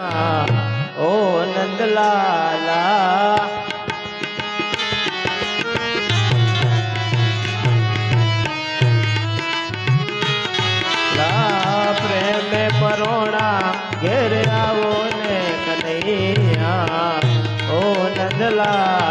ઓ નંદલાલા પ્રેમે પરોણા ઘેર આવો ને કનૈયા ઓ નંદલાલા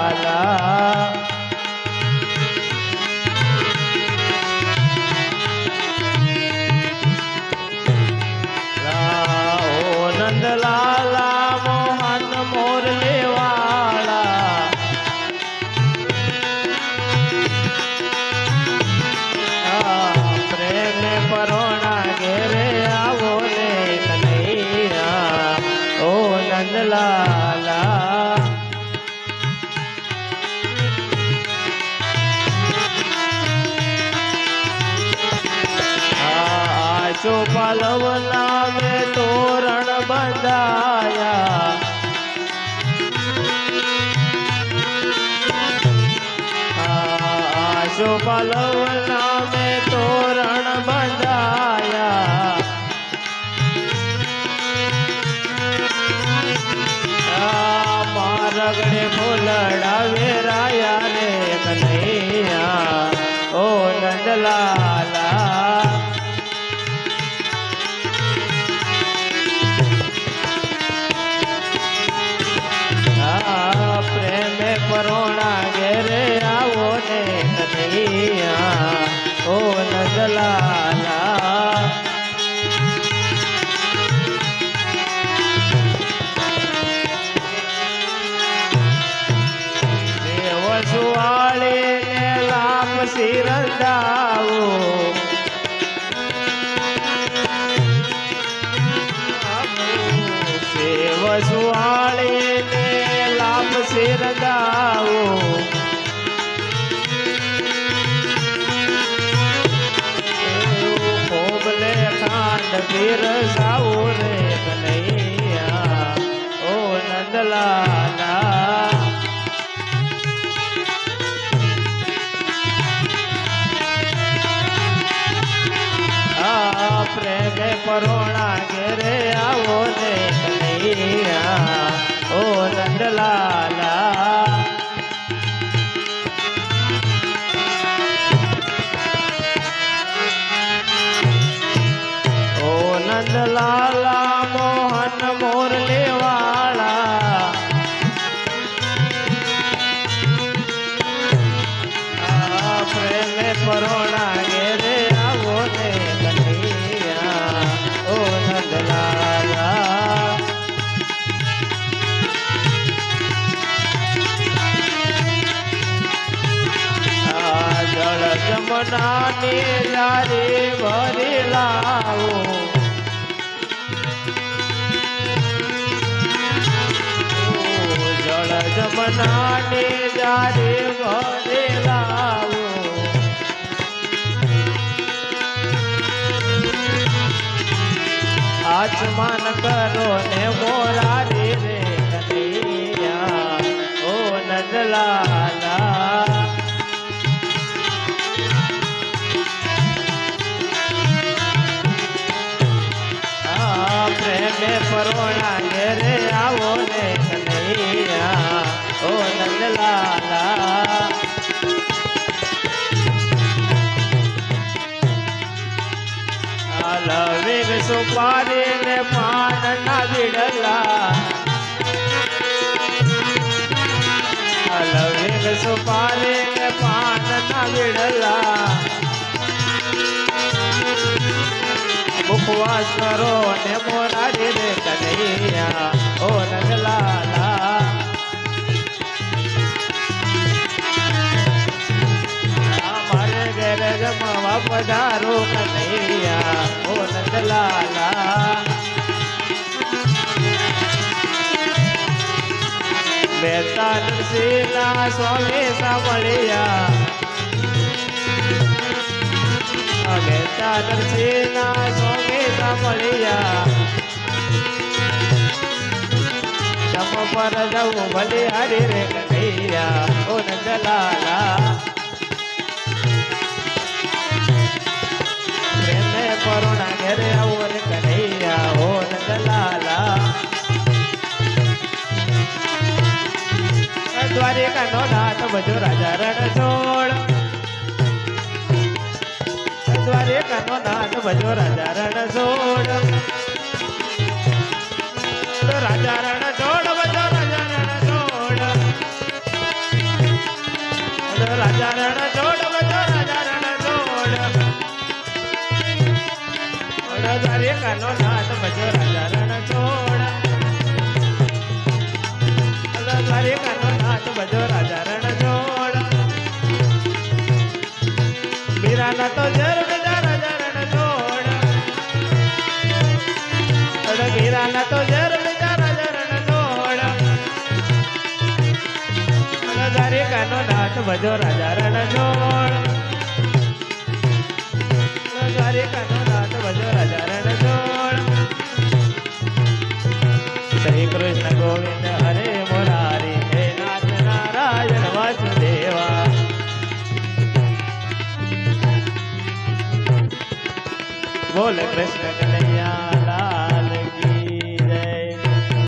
પલવ નામે તોરણ બંધાયા. આશો પલવ નામે તોરણ બંધાયા. રગડે ફૂલડા વેરાયા રે કનૈયા. ઓ નંદલાલા. સેવ સુવાળે ને લાપ સિરંદાવો કોબલે ખાંડ પીર સાવો રે કનૈયા ઓ નંદલાલા. પ્રેમે પરોણા ઓ નંદલાલા જમનાની લારી ભરી લાવો. જળ જમનાની લારી આચમાન કરો ને પ્રેમે પરોણા ઘેરે આવો ને કનૈયા. ઓ નંદલાલા. લવિંગ સુપારી ને પાન ના વિડલા. લવિંગ સુપારી ને પાન ના વિડલા. ઉપવાસ કરો ને મોરારી રે કનૈયા. ઓ નગલાલા મારે ઘેર જમવા પધારો કનૈયા. ઓ નંદલાલા બેતા નરસિંહના સ્વામી સાંભળ્યા. બેતા નરસિંહના સ્વામી મળ્યા તમ પર જવું ભલે હરે રે કનૈયા ઓ કરુણા ઘરે આવો રે કનૈયા ઓ દ્વારિકા નો નાથ બધો રાજા રણ છો. ભજો રાજા રણ જોડ. રાજા રણ જોડ ભજો રાજા રણ જોડ. રાજા રણ જોડ ભજો રાજા રણ છોડ કાનો નાથ ભજો રાજા મીરાના તો જર બીજા રાજા રણ છોડ અડ દ્વારિકાનો નાથ ભજો રાજા દ્વારિકાનો નાથ રણ છોડ શ્રી કૃષ્ણ ગોવિંદ હરે મોરારી, હે નાથ નારાયણ વાસુદેવા. બોલ કૃષ્ણ કનૈયા.